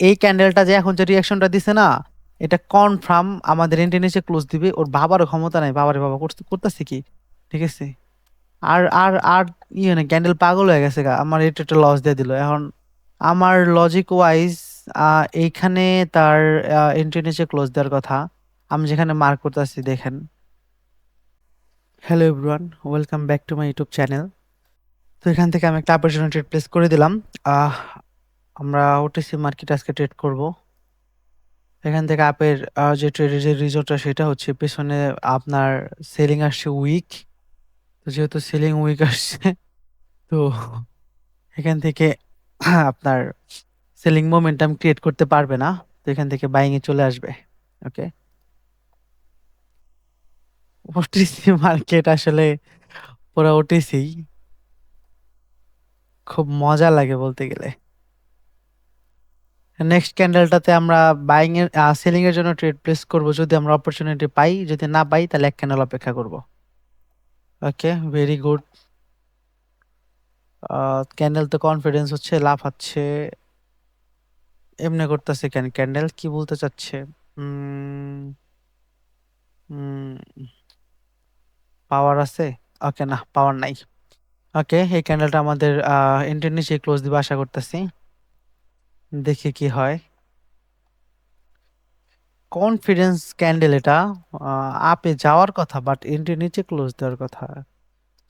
এই ক্যান্ডেলটা যে এখন যে রিঅ্যাকশনটা দিছে না, এটা কনফার্ম আমাদের ইন্টারনেটে ক্লোজ দিবে, ওর বাবারও ক্ষমতা নাই, বাবারে বাবা করতে, করতেছে কি? ঠিক আছে? আর আর আর ইয়ে না ক্যান্ডেল পাগল হয়ে গেছে গা, আমার এটা একটা লস দিয়ে দিল। এখন আমার লজিক ওয়াইজ এইখানে তার ইন্টারনেটে ক্লোজ দেওয়ার কথা, আমি যেখানে মার্ক করতেছি, দেখেন। Hello everyone welcome back to my YouTube channel তো এখান থেকে আমি একটা অপরচুনিটি প্লেস করে দিলাম। আমরা ওটিসি মার্কেট আজকে ট্রেড করব। এখান থেকে আপের যে ট্রেডের রিজোর্টটা সেটা হচ্ছে পেছনে আপনার সেলিং আসছে উইক তো যেহেতু সেলিং উইক আসছে, তো এখান থেকে আপনার সেলিং মোমেন্টাম ক্রিয়েট করতে পারবে না। তো এখান থেকে বাইং এ চলে আসবে ওকে ওটিসি মার্কেট আসলে পুরো ওটিসি খুব মজা লাগে বলতে গেলে। নেক্সট ক্যান্ডেলটাতে আমরা বাইং এর সেলিং এর জন্য ট্রেড প্লেস করব। যদি আমরা অপরচুনিটি পাই, যদি না পাই, তাহলে এক ক্যান্ডেল অপেক্ষা করব। ওকে ভেরি গুড ক্যান্ডেল তো কনফিডেন্স হচ্ছে লাফাচ্ছে এমনি করতেছে কেন? ক্যান্ডেল কি বলতে চাচ্ছে? পাওয়ার আছে? ওকে না পাওয়ার নাই। ওকে এই ক্যান্ডেলটা আমাদের ইন্টারনেটে ক্লোজ দিবে, আশা করতেছি। দেখি কি হয়। কনফিডেন্স ক্যান্ডেল এটা আপে যাওয়ার কথা বাট এন্ট্রি নিচে ক্লোজ দেওয়ার কথা।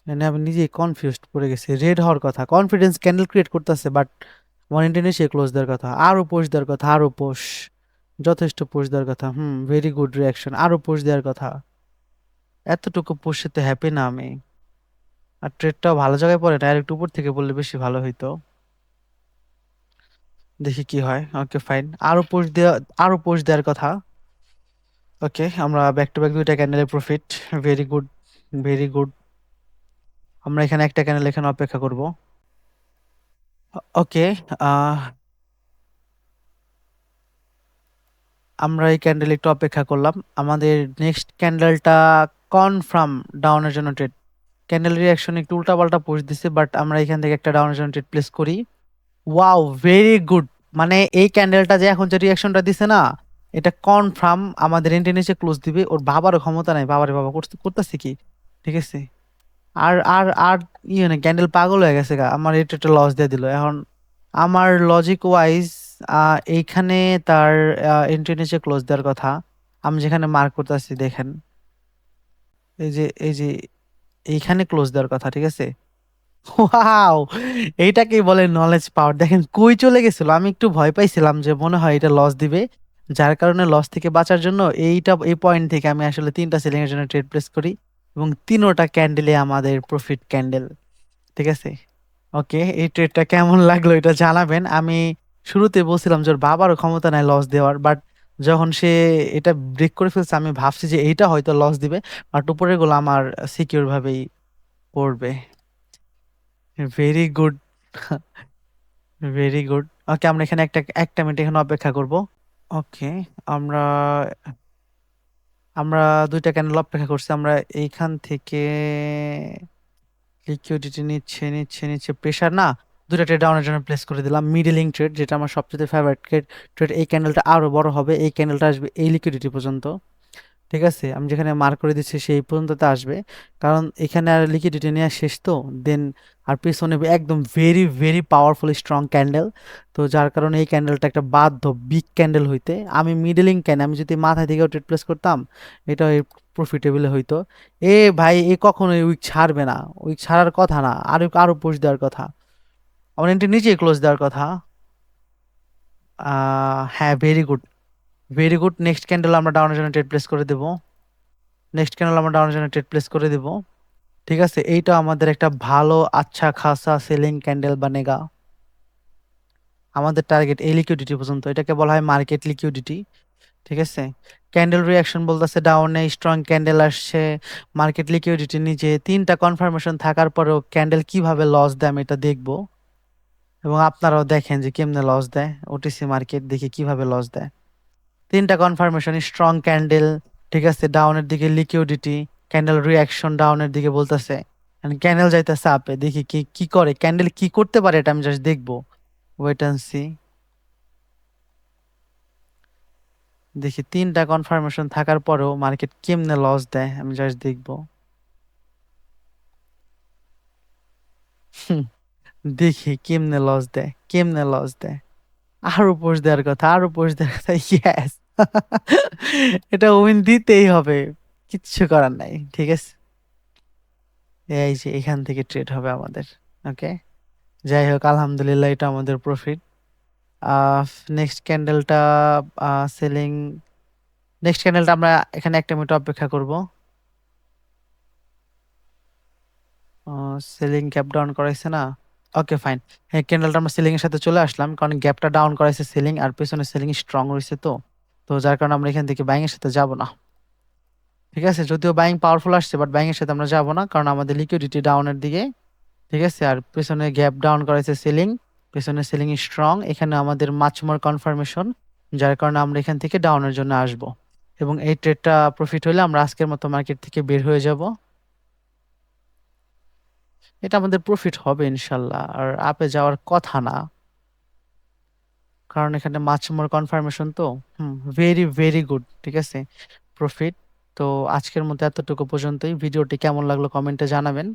মানে আমি নিজেই কনফিউজড পড়ে গেছি রেড হওয়ার কথা। কনফিডেন্স ক্যান্ডেল ক্রিয়েট করতেছে বাট আমার ইন্টারনেটে ক্লোজ দেওয়ার কথা। আরও পোষ দেওয়ার কথা, আরও পোষ যথেষ্ট পোস্ট দেওয়ার কথা, হুম ভেরি গুড রিয়াকশন আরও পোস্ট দেওয়ার কথা। এতটুকু পোস্টে তো হ্যাপি না আমি। আর ট্রেডটাও ভালো জায়গায় পড়ে ডাইরেক্ট উপর থেকে বললে বেশি ভালো হইতো। দেখি কি হয়। ওকে ফাইন আরও পোস্ট দেওয়া আরও পোস্ট দেওয়ার কথা। ওকে আমরা ব্যাক টু ব্যাক দুইটা ক্যান্ডেলের profit very good very good আমরা এখানে একটা ক্যান্ডেল এখানে অপেক্ষা করব। ওকে আমরা এই ক্যান্ডেল একটু অপেক্ষা করলাম। আমাদের নেক্সট ক্যান্ডেলটা কনফার্ম ডাউনের জন্য ট্রেড ক্যান্ডেল রিয়াকশন একটু উল্টাপাল্টা পোস্ট দিছে বাট আমরা এখান থেকে একটা ডাউনের জন্য ট্রেড প্লেস করি। ওয়াও ভেরি গুড মানে এই ক্যান্ডেলটা যে এখন যে রিয়াকশনটা দিছে না, এটা কনফার্ম আমাদের ইন্টারনেটে ক্লোজ দিবে। ওর বাবারও ক্ষমতা নাই, বাবারে বাবা করতে করতেছে কি? ঠিক আছে? আর আর আর ইয়ে না ক্যান্ডেল পাগল হয়ে গেছে গা। আমার এটা একটা লস দিয়ে দিল। এখন আমার লজিক ওয়াইজ এইখানে তার ইন্টারনেটে ক্লোজ দেওয়ার কথা। আমি যেখানে মার্ক করতেছি, দেখেন। এই যে এই যে, এইখানে ক্লোজ দেওয়ার কথা, ঠিক আছে? ওয়াও এইটাকেই বলে নলেজ পাওয়ার দেখেন, কই চলে গেছিল? আমি একটু ভয় পাইছিলাম যে মনে হয় এটা লস দিবে। যার কারণে লস থেকে বাঁচার জন্য এইটা, এই পয়েন্ট থেকে আমি আসলে তিনটা সেলিং এর জন্য ট্রেড প্লেস করি এবং তিনোটা ক্যান্ডেলে আমাদের প্রফিট ক্যান্ডেল ঠিক আছে? ওকে এই ট্রেডটা কেমন লাগল এটা জানাবেন। আমি শুরুতে বলছিলাম যে ওর বাবারও ক্ষমতা নাই লস দেওয়ার বাট যখন সে এটা ব্রেক করে ফেলছে, আমি ভাবছি যে এইটা হয়তো লস দিবে বাট উপরেরগুলো আমার সিকিউর ভাবেই পড়বে। Very good very good okay আমরা এখানে একটা একটা মিনিট এখানে অপেক্ষা করব। ওকে আমরা আমরা দুইটা ক্যান্ডেল অপেক্ষা করছি। আমরা এইখান থেকে লিকুইডিটি নিচ্ছে নিচ্ছে নিচ্ছে প্রেশার না দুটা ট্রেড ডাউনের জন্য প্লেস করে দিলাম। মিডলিং ট্রেড যেটা আমার সবচেয়ে ফেভারিট ট্রেড এই ক্যান্ডেলটা আরও বড় হবে। এই ক্যান্ডেলটা আসবে এই লিকুইডিটি পর্যন্ত। ঠিক আছে? আমি যেখানে মার্ক করে দিচ্ছি সেই পর্যন্ততে আসবে। কারণ এখানে আর লিকুইডিটি নেওয়া শেষ তো। দেন আর পেছনে একদম very very powerful strong candle তো যার কারণে এই ক্যান্ডেলটা একটা বাধ্য বিগ ক্যান্ডেল হইতে। আমি মিডলিং ক্যান আমি যদি মাথায় দিকেও ট্রেড প্লেস করতাম এটা প্রফিটেবল হইতো। এ ভাই, এ কখনো উইক ছাড়বে না। উইক ছাড়ার কথা না। আরও আরও পোস্ট দেওয়ার কথা। আমার এন্ট্রি নিচে ক্লোজ দেওয়ার কথা। হ্যাঁ very good very good next candle আমরা ডাউনের জন্য ট্রেড প্লেস করে দেব। নেক্সট ক্যান্ডেল আমরা ডাউনের জন্য ট্রেড প্লেস করে দেব। ঠিক আছে? এইটা আমাদের একটা ভালো আচ্ছা খাসা সেলিং ক্যান্ডেল বানেগা আমাদের টার্গেট এই লিকুইডিটি পর্যন্ত। এটাকে বলা হয় মার্কেট লিকুইডিটি ঠিক আছে? ক্যান্ডেল রিয়াকশন বলতেছে ডাউনে স্ট্রং ক্যান্ডেল আসছে। মার্কেট লিকুইডিটি নিচে। তিনটা কনফার্মেশন থাকার পরেও ক্যান্ডেল কীভাবে লস দেয় আমি এটা দেখব। এবং আপনারাও দেখেন যে কেমনে লস দেয়। ওটিসি মার্কেট দেখে কীভাবে লস দেয়। তিনটা কনফার্মেশন স্ট্রং ক্যান্ডেল ঠিক আছে ডাউনের দিকে লিকুইডিটি ক্যান্ডেল রিয়াকশন ডাউনের দিকে বলতেছে। ক্যান্ডেল যাইতেছে আপে দেখি কি কি করে ক্যান্ডেল কি করতে পারে এটা আমি জাস্ট দেখব। ওয়েট অ্যান্ড সি দেখি তিনটা কনফার্মেশন থাকার পরেও মার্কেট কেমনে লস দেয় আমি জাস্ট দেখব। দেখি কেমনে লস দেয়, কেমনে লস দেয়। আরও পোস্ট দেওয়ার কথা, আরও পোস্ট দেওয়ার কথা। ইয়েস! এটা উইন দিতেই হবে। কিচ্ছু করার নাই। ঠিক আছে? এই যে এখান থেকে ট্রেড হবে আমাদের। ওকে? যাই হোক আলহামদুলিল্লাহ এটা আমাদের প্রফিট। নেক্সট ক্যান্ডেলটা সেলিং নেক্সট ক্যান্ডেলটা আমরা এখানে ১ টা মিনিট অপেক্ষা করব। সেলিং গ্যাপ ডাউন করাইছে না? Okay fine. হ্যাঁ, ক্যান্ডেলটা আমরা সেলিং এর সাথে চলে আসলাম। কারণ গ্যাপটা ডাউন করাইছে সিলিং আর পেছনে সিলিং স্ট্রং রইছে তো। তো যার কারণে আমরা এখান থেকে বাইং সাথে যাব না। ঠিক আছে? যদিও বাইং পাওয়ারফুল আসছে বাট বাইং এর সাথে আমরা যাব না। কারণ আমাদের লিকুইডিটি ডাউনের দিকে। ঠিক আছে? আর পেছনে গ্যাপ ডাউন করাইছে সিলিং পেছনে সিলিং স্ট্রং। এখানে আমাদের মাচ মোর কনফার্মেশন। যার কারণে আমরা এখান থেকে ডাউনের জন্য আসব। এবং এই ট্রেডটা প্রফিট হলে আমরা আজকের মতো মার্কেট থেকে বের হয়ে যাব। এটা আমাদের প্রফিট হবে ইনশাল্লাহ আর আপে যাওয়ার কথা না। কারণ এখানে মাছ মোর কনফার্মেশন তো। Hmm, very, very good. ঠিক আছে? প্রফিট। তো আজকের মতো এতটুকু পর্যন্তই। ভিডিওটি কেমন লাগল কমেন্টে জানাবেন।